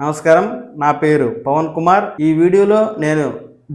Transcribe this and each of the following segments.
నమస్కారం నా పేరు పవన్ కుమార్. ఈ వీడియోలో నేను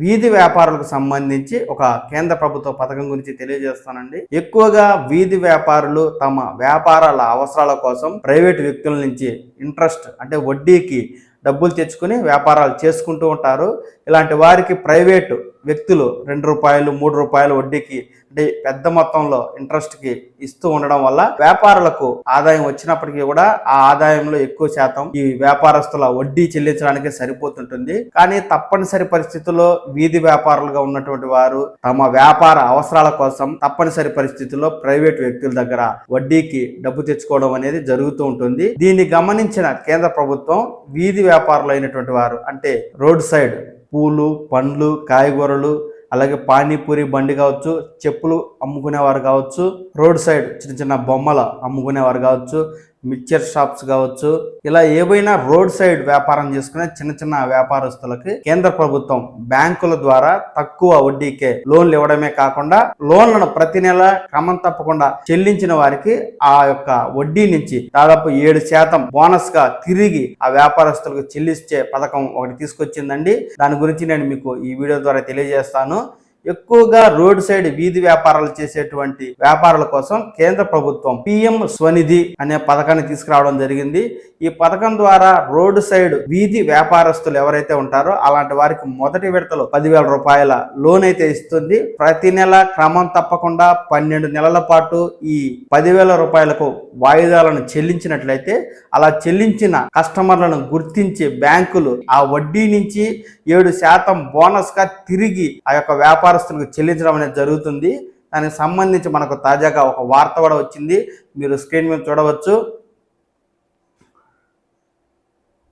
వీధి వ్యాపారులకు సంబంధించి ఒక కేంద్ర ప్రభుత్వ పథకం గురించి తెలియజేస్తానండి. ఎక్కువగా వీధి వ్యాపారులు తమ వ్యాపారాల అవసరాల కోసం ప్రైవేట్ వ్యక్తుల నుంచి ఇంట్రెస్ట్ అంటే వడ్డీకి డబ్బులు తెచ్చుకుని వ్యాపారాలు చేసుకుంటూ ఉంటారు. ఇలాంటి వారికి ప్రైవేటు వ్యక్తులు రెండు రూపాయలు మూడు రూపాయలు వడ్డీకి అంటే పెద్ద మొత్తంలో ఇంట్రెస్ట్కి ఇస్తూ ఉండడం వల్ల వ్యాపారులకు ఆదాయం వచ్చినప్పటికీ కూడా ఆ ఆదాయంలో ఎక్కువ శాతం ఈ వ్యాపారస్తుల వడ్డీ చెల్లించడానికి సరిపోతుంటుంది. కానీ తప్పనిసరి పరిస్థితుల్లో వీధి వ్యాపారులుగా ఉన్నటువంటి వారు తమ వ్యాపార అవసరాల కోసం తప్పనిసరి పరిస్థితుల్లో ప్రైవేట్ వ్యక్తుల దగ్గర వడ్డీకి డబ్బు తెచ్చుకోవడం అనేది జరుగుతూ ఉంటుంది. దీన్ని గమనించిన కేంద్ర ప్రభుత్వం వీధి వ్యాపారులు అయినటువంటి వారు అంటే రోడ్ సైడ్ పూలు పండ్లు కాయగూరలు అలాగే పానీపూరి బండి కావచ్చు చెప్పులు అమ్ముకునేవారు కావచ్చు రోడ్ సైడ్ చిన్న చిన్న బొమ్మలు అమ్ముకునేవారు కావచ్చు మిక్చర్ షాప్స్ కావచ్చు ఇలా ఏవైనా రోడ్ సైడ్ వ్యాపారం చేసుకునే చిన్న చిన్న వ్యాపారస్తులకి కేంద్ర ప్రభుత్వం బ్యాంకుల ద్వారా తక్కువ వడ్డీకే లోన్లు ఇవ్వడమే కాకుండా లోన్లను ప్రతి నెల క్రమం తప్పకుండా చెల్లించిన వారికి ఆ యొక్క వడ్డీ నుంచి దాదాపు ఏడు శాతం బోనస్గా తిరిగి ఆ వ్యాపారస్తులకు చెల్లించే పథకం ఒకటి తీసుకొచ్చిందండి. దాని గురించి నేను మీకు ఈ వీడియో ద్వారా తెలియజేస్తాను. ఎక్కువగా రోడ్ సైడ్ వీధి వ్యాపారాలు చేసేటువంటి వ్యాపారాల కోసం కేంద్ర ప్రభుత్వం పిఎం స్వనిధి అనే పథకాన్ని తీసుకురావడం జరిగింది. ఈ పథకం ద్వారా రోడ్ సైడ్ వీధి వ్యాపారస్తులు ఎవరైతే ఉంటారో అలాంటి వారికి మొదటి విడతలో పదివేల రూపాయల లోన్ అయితే ఇస్తుంది. ప్రతి నెల క్రమం తప్పకుండా పన్నెండు నెలల పాటు ఈ పదివేల రూపాయలకు వాయిదాలను చెల్లించినట్లయితే అలా చెల్లించిన కస్టమర్లను గుర్తించి బ్యాంకులు ఆ వడ్డీ నుంచి ఏడు శాతం బోనస్గా తిరిగి ఆ యొక్క వ్యాపారస్తులకు చెల్లించడం అనేది జరుగుతుంది. దానికి సంబంధించి మనకు తాజాగా ఒక వార్త కూడా వచ్చింది. మీరు స్క్రీన్ మీద చూడవచ్చు.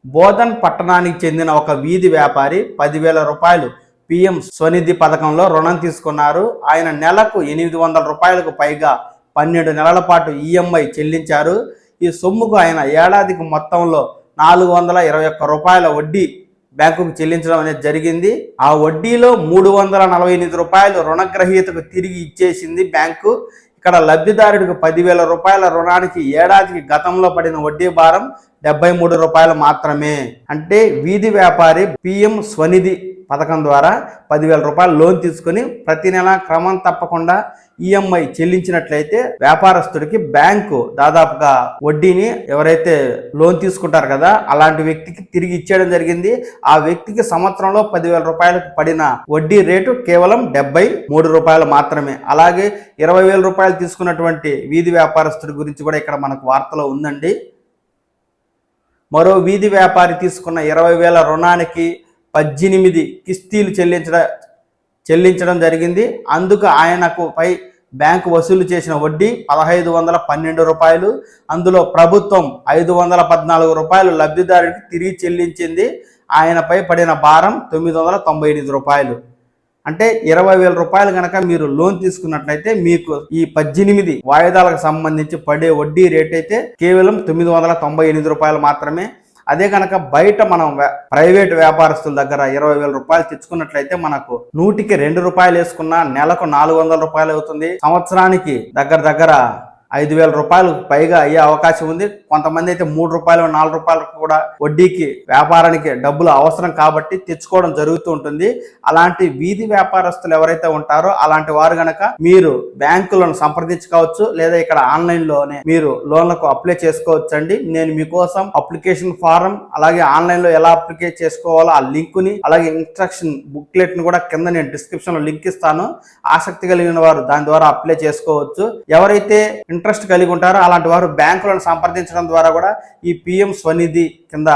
బోధన్ పట్టణానికి చెందిన ఒక వీధి వ్యాపారి పదివేల రూపాయలు పిఎం స్వనిధి పథకంలో రుణం తీసుకున్నారు. ఆయన నెలకు ఎనిమిది వందల రూపాయలకు పైగా పన్నెండు నెలల పాటు ఈఎంఐ చెల్లించారు. ఈ సొమ్ముకు ఆయన ఏడాదికి మొత్తంలో నాలుగు వందల ఇరవై ఒక్క రూపాయల వడ్డీ బ్యాంకుకు చెల్లించడం అనేది జరిగింది. ఆ వడ్డీలో మూడు వందల నలభై ఎనిమిది రూపాయలు రుణగ్రహీతకు తిరిగి ఇచ్చేసింది బ్యాంకు. ఇక్కడ లబ్ధిదారుడికి పదివేల రూపాయల రుణానికి ఏడాదికి గతంలో పడిన వడ్డీ భారం డెబ్బై మూడు రూపాయలు మాత్రమే. అంటే వీధి వ్యాపారి పిఎం స్వనిధి పథకం ద్వారా పదివేల రూపాయలు లోన్ తీసుకుని ప్రతి నెల క్రమం తప్పకుండా ఈఎంఐ చెల్లించినట్లయితే వ్యాపారస్తుడికి బ్యాంకు దాదాపుగా వడ్డీని ఎవరైతే లోన్ తీసుకుంటారు కదా అలాంటి వ్యక్తికి తిరిగి ఇచ్చేయడం జరిగింది. ఆ వ్యక్తికి సంవత్సరంలో పదివేల రూపాయలకు పడిన వడ్డీ రేటు కేవలం డెబ్బై మూడు రూపాయలు మాత్రమే. అలాగే ఇరవై వేల రూపాయలు తీసుకున్నటువంటి వీధి వ్యాపారస్తుడి గురించి కూడా ఇక్కడ మనకు వార్తలో ఉందండి. మరో వీధి వ్యాపారి తీసుకున్న ఇరవై వేల రుణానికి పద్దెనిమిది కిస్తీలు చెల్లించడం చెల్లించడం జరిగింది. అందుకు ఆయనకు పై బ్యాంకు వసూలు చేసిన వడ్డీ పదహైదు వందల పన్నెండు రూపాయలు. అందులో ప్రభుత్వం ఐదు వందల పద్నాలుగు రూపాయలు లబ్ధిదారుడికి తిరిగి చెల్లించింది. ఆయనపై పడిన భారం తొమ్మిది వందల తొంభై ఎనిమిది రూపాయలు. అంటే ఇరవై వేల రూపాయలు కనుక మీరు లోన్ తీసుకున్నట్లయితే మీకు ఈ పద్దెనిమిది వాయిదాలకు సంబంధించి పడే వడ్డీ రేట్ అయితే కేవలం తొమ్మిది వందల తొంభై ఎనిమిది రూపాయలు మాత్రమే. అదే కనుక బయట మనం ప్రైవేట్ వ్యాపారస్తుల దగ్గర ఇరవై వేల రూపాయలు తెచ్చుకున్నట్లయితే మనకు నూటికి రెండు రూపాయలు వేసుకున్నా నెలకు నాలుగు వందల రూపాయలు అవుతుంది. సంవత్సరానికి దగ్గర దగ్గర ఐదు వేల రూపాయలు పైగా అయ్యే అవకాశం ఉంది. కొంతమంది అయితే మూడు రూపాయలు నాలుగు రూపాయలకు కూడా వడ్డీకి వ్యాపారానికి డబ్బులు అవసరం కాబట్టి తెచ్చుకోవడం జరుగుతూ ఉంటుంది. అలాంటి వీధి వ్యాపారస్తులు ఎవరైతే ఉంటారో అలాంటి వారు గనక మీరు బ్యాంకులను సంప్రదించుకోవచ్చు లేదా ఇక్కడ ఆన్లైన్లోనే మీరు లోన్లకు అప్లై చేసుకోవచ్చు అండి నేను మీకోసం అప్లికేషన్ ఫారం అలాగే ఆన్లైన్లో ఎలా అప్లికే చేసుకోవాలో ఆ లింక్ని అలాగే ఇన్స్ట్రక్షన్ బుక్లెట్ని కూడా కింద నేను డిస్క్రిప్షన్లో లింక్ ఇస్తాను. ఆసక్తి కలిగిన వారు దాని ద్వారా అప్లై చేసుకోవచ్చు. ఎవరైతే ఇంట్రెస్ట్ కలిగి ఉంటారో అలాంటి వారు బ్యాంకులను సంప్రదించడం ద్వారా కూడా ఈ పిఎం స్వనిధి కింద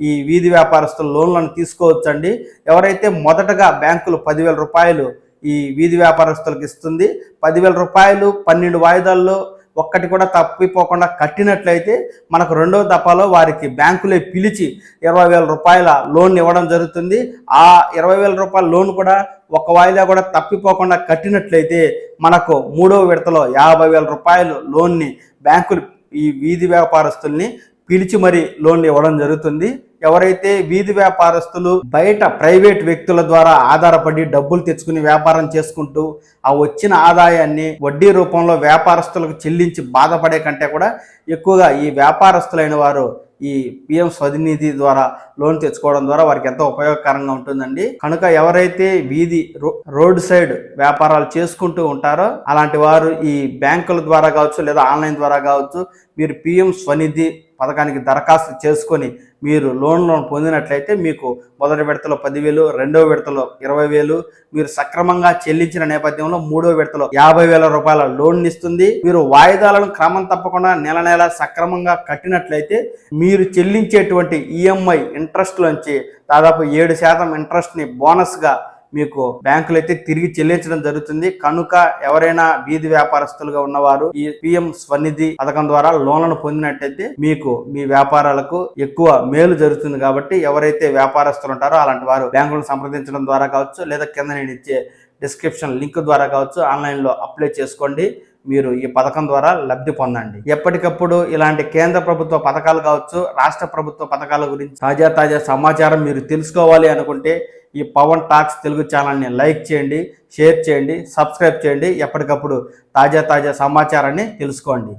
ఈ వీధి వ్యాపారస్తులు లోన్లను తీసుకోవచ్చండి. ఎవరైతే మొదటగా బ్యాంకులు పదివేల రూపాయలు ఈ వీధి వ్యాపారస్తులకు ఇస్తుంది పదివేల రూపాయలు పన్నెండు వాయిదాల్లో ఒక్కటి కూడా తప్పిపోకుండా కట్టినట్లయితే మనకు రెండవ దఫాలో వారికి బ్యాంకులే పిలిచి ఇరవై వేల రూపాయల లోన్ ఇవ్వడం జరుగుతుంది. ఆ ఇరవై వేల రూపాయల లోన్ కూడా ఒక వాయిదా కూడా తప్పిపోకుండా కట్టినట్లయితే మనకు మూడవ విడతలో యాభై వేల రూపాయలు లోన్ని బ్యాంకులు ఈ వీధి వ్యాపారస్తుల్ని పిలిచి మరి లోన్లు ఇవ్వడం జరుగుతుంది. ఎవరైతే వీధి వ్యాపారస్తులు బయట ప్రైవేట్ వ్యక్తుల ద్వారా ఆధారపడి డబ్బులు తెచ్చుకుని వ్యాపారం చేసుకుంటూ ఆ వచ్చిన ఆదాయాన్ని వడ్డీ రూపంలో వ్యాపారస్తులకు చెల్లించి బాధపడే కంటే కూడా ఎక్కువగా ఈ వ్యాపారస్తులైన వారు ఈ పిఎం స్వనిధి ద్వారా లోన్ తెచ్చుకోవడం ద్వారా వారికి ఎంతో ఉపయోగకరంగా ఉంటుందండి. కనుక ఎవరైతే వీధి రో- రోడ్ సైడ్ వ్యాపారాలు చేసుకుంటూ ఉంటారో అలాంటి వారు ఈ బ్యాంకుల ద్వారా కావచ్చు లేదా ఆన్లైన్ ద్వారా కావచ్చు మీరు పిఎం స్వనిధి పథకానికి దరఖాస్తు చేసుకొని మీరు లోన్లను పొందినట్లయితే మీకు మొదటి విడతలో పదివేలు రెండవ విడతలో ఇరవై వేలు మీరు సక్రమంగా చెల్లించిన నేపథ్యంలో మూడో విడతలో యాభై వేల రూపాయల లోన్ ఇస్తుంది. మీరు వాయిదాలను క్రమం తప్పకుండా నెల నెల సక్రమంగా కట్టినట్లయితే మీరు చెల్లించేటువంటి ఈఎంఐ ఇంట్రెస్ట్ నుంచి దాదాపు ఏడు శాతం ఇంట్రెస్ట్ని మీకు బ్యాంకులు అయితే తిరిగి చెల్లించడం జరుగుతుంది. కనుక ఎవరైనా వీధి వ్యాపారస్తులుగా ఉన్నవారు ఈ పిఎం స్వనిధి పథకం ద్వారా లోన్లను పొందినట్టయితే మీకు మీ వ్యాపారాలకు ఎక్కువ మేలు జరుగుతుంది కాబట్టి ఎవరైతే వ్యాపారస్తులు ఉంటారో అలాంటి వారు బ్యాంకులను సంప్రదించడం ద్వారా కావచ్చు లేదా కింద నేను ఇచ్చే డిస్క్రిప్షన్ లింక్ ద్వారా కావచ్చు ఆన్లైన్లో అప్లై చేసుకోండి. మీరు ఈ పథకం ద్వారా లబ్ధి పొందండి. ఎప్పటికప్పుడు ఇలాంటి కేంద్ర ప్రభుత్వ పథకాలు కావచ్చు రాష్ట్ర ప్రభుత్వ పథకాల గురించి తాజా తాజా సమాచారం మీరు తెలుసుకోవాలి అనుకుంటే ఈ పవన్ టాక్స్ తెలుగు ఛానల్ని లైక్ చేయండి షేర్ చేయండి సబ్స్క్రైబ్ చేయండి. ఎప్పటికప్పుడు తాజా తాజా సమాచారాన్ని తెలుసుకోండి.